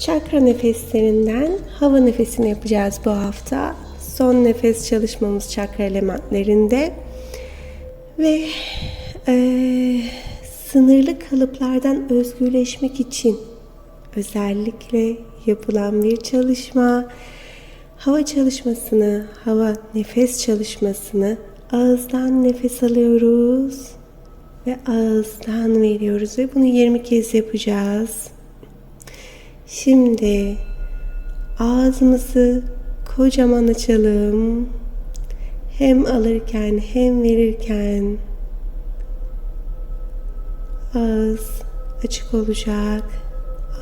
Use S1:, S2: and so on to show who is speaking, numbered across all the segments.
S1: Çakra nefeslerinden hava nefesini yapacağız bu hafta. Son nefes çalışmamız çakra elementlerinde. Ve eee, sınırlı kalıplardan özgürleşmek için özellikle yapılan bir çalışma. Hava çalışmasını, hava nefes çalışmasını ağızdan nefes alıyoruz ve ağızdan veriyoruz ve bunu 20 kez yapacağız. Şimdi ağzımızı kocaman açalım. Hem alırken hem verirken ağız açık olacak.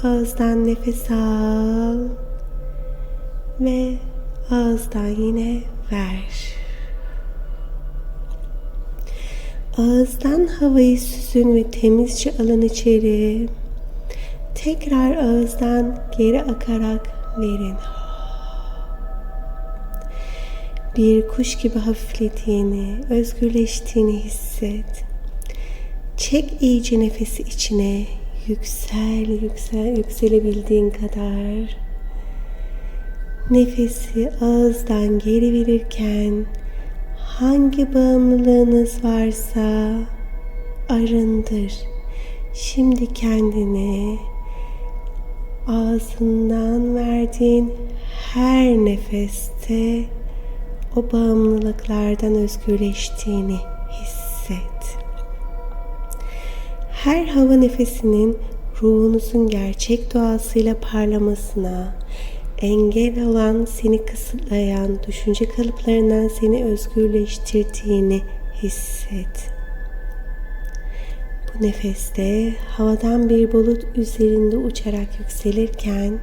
S1: Ağızdan nefes al ve ağızdan yine ver. Ağızdan havayı süzün ve temizce alın içeri. Tekrar ağızdan geri akarak verin. Bir kuş gibi hafiflediğini, özgürleştiğini hisset. Çek iyice nefesi içine. Yüksel, yüksel, yükselebildiğin kadar. Nefesi ağızdan geri verirken hangi bağımlılığınız varsa arındır. Şimdi kendini ağzından verdiğin her nefeste o bağımlılıklardan özgürleştiğini hisset. Her hava nefesinin ruhunuzun gerçek doğasıyla parlamasına, engel olan, seni kısıtlayan düşünce kalıplarından seni özgürleştirdiğini hisset. Nefeste havadan bir bulut üzerinde uçarak yükselirken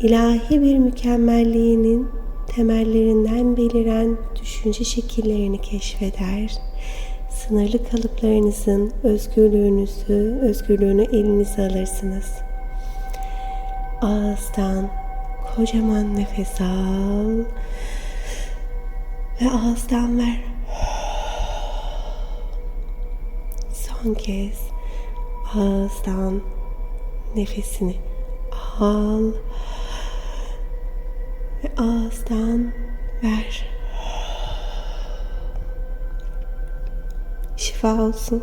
S1: ilahi bir mükemmelliğinin temellerinden beliren düşünce şekillerini keşfeder. Sınırlı kalıplarınızın özgürlüğünüzü, özgürlüğünü elinize alırsınız. Ağızdan kocaman nefes al ve ağızdan ver. Son kez ağızdan nefesini al ve ağızdan ver. Şifa olsun.